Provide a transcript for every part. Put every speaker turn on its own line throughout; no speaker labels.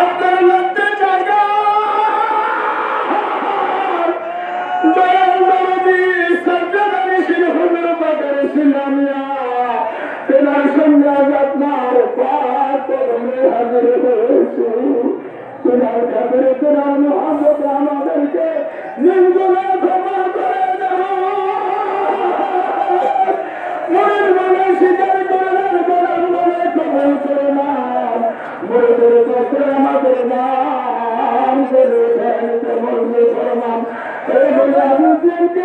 আপনার লজ্জা জায়গা দয়াল নবী সজ্জাদানি ছিল হুজুর বাজারে ছিলাম হাজির
হয়ে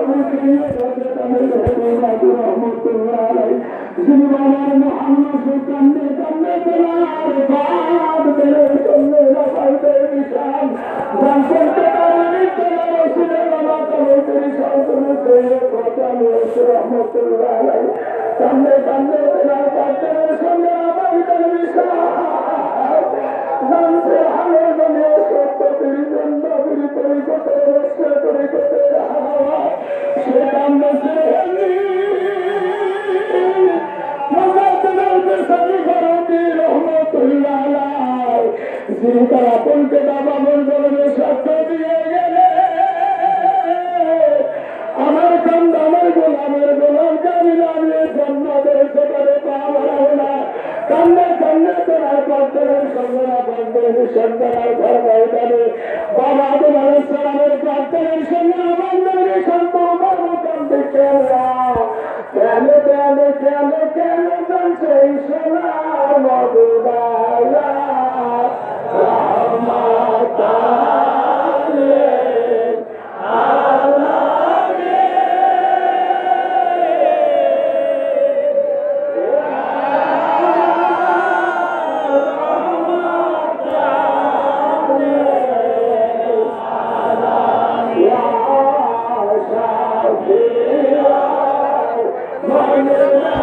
ঘুরে বসেন
মোহাম্মদ কান্দে কান্দে তোমার সত্য তিনি সঙ্গে না পাত্রের সন্তানের ঘর বাইদানে বাবা আদম আলাইহিস সালামের পাত্রের সঙ্গে কান্দে কেন কেন কেন কেন জানছে মধুবালা আমার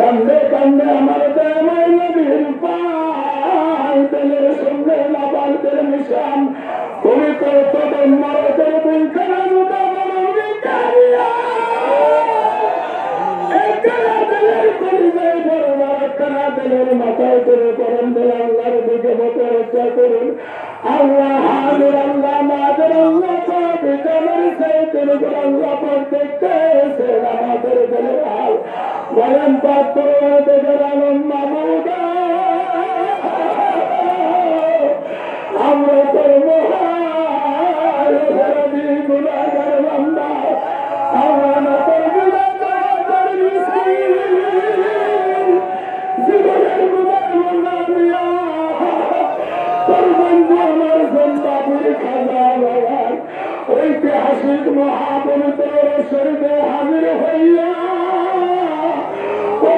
কান্দে কান্দে আমার দেওয়াই নবীর পাই তেলের সঙ্গে লাবাল তেল মিশান। তুমি তো তোদের মরদের বুল খানা মুদা বড় বিকারিয়া মাথায় করে করেন আল্লাহর দিকে মতো রক্ষা করুন। আল্লাহ আল্লাহ আল্লাহ বলেন পাত্র আলম মামুদা, আমরা তো মহাবি গুণাগার বান্দা। আমরা তো গুণাগার জীবনের গুণার বান্দা। তোর বন্ধু আমার সন্তাপুর খাজা ঐতিহাসিক মহাপুরুষের শরীরে হাজির হইয়া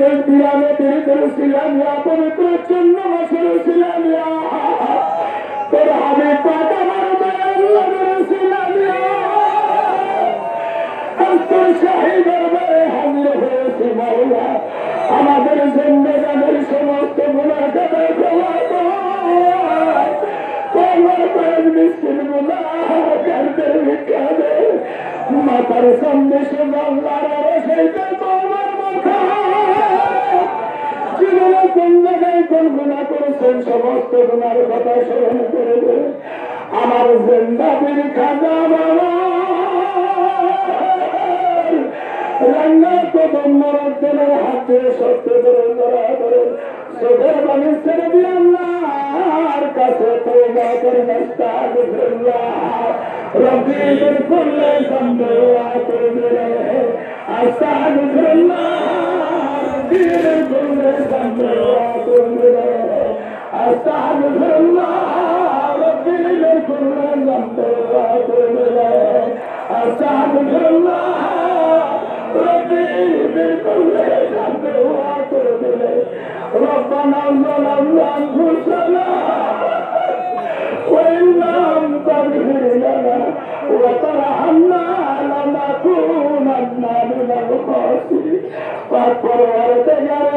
ঈদের বিরামে দেরি করেছিলাম আপনি তোর জন্য করেছিলাম তোর আমি টাকা মারবে করেছিলাম তোর শাহী দরবারে হাজির হয়েছে, মাওলা। আমাদের জন্য আমাদের সমস্ত গুণা কাদা ক্ষমা মাতার সন্দেশ বাংলার সেইটা তোমার মাথা কোন জায়গায় কোন গুণা করেছেন, সমস্ত গুণার কথা স্মরণ করে আমার জিন্দাবির খাজা বাবা। রান্না কদম মরদ্দনের হাতে সত্য তুবি أستعبد الله ربي لكل نفس أستعبد الله ربي بكل نفس وأتوب إليه ربنا ظلمنا أنفسنا وإن لم تغفر لنا मानव और परिवार तैयार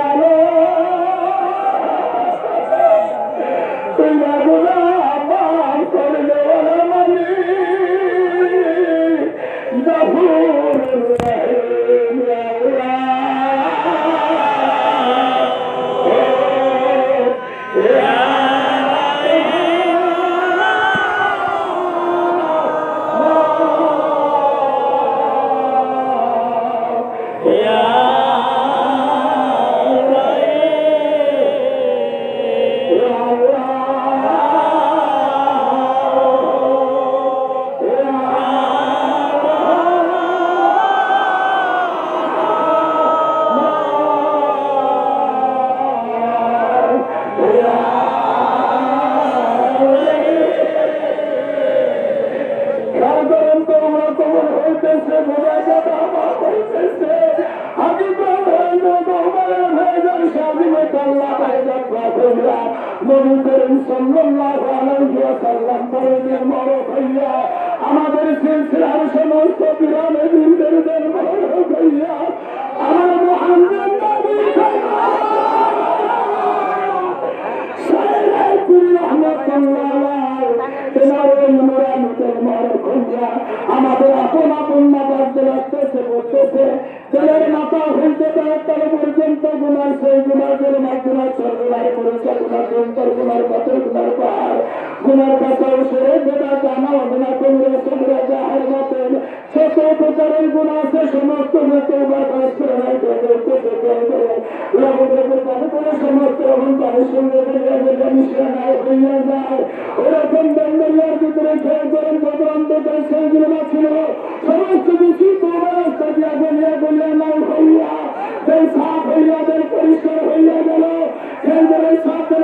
নবী করিম সাল্লাল্লাহু আলাইহি ওয়াসাল্লাম। আমাদের সিলসিলার সমস্ত বিরামে আমাদের ছেলের মাথা হইতে তার পর্যন্ত গুনার সেই গুনার গুনার গুনার সর্বনার করেছে গুনার পাহাড়। পাথর যেটা জানা যাহার মতেন। সে গুণা সমস্ত মতো বা হুসেন ওরকম বেঙ্গলিয়ার ভিতরে খেয়ে করে ভগবান সেইগুলো ছিল সমস্ত কিছু তোমার সাজিয়া বলিয়া বলিয়া নাম হইয়া সেই সাপ হইয়া দেন পরিষ্কার হইয়া গেল সেই বলে সাপের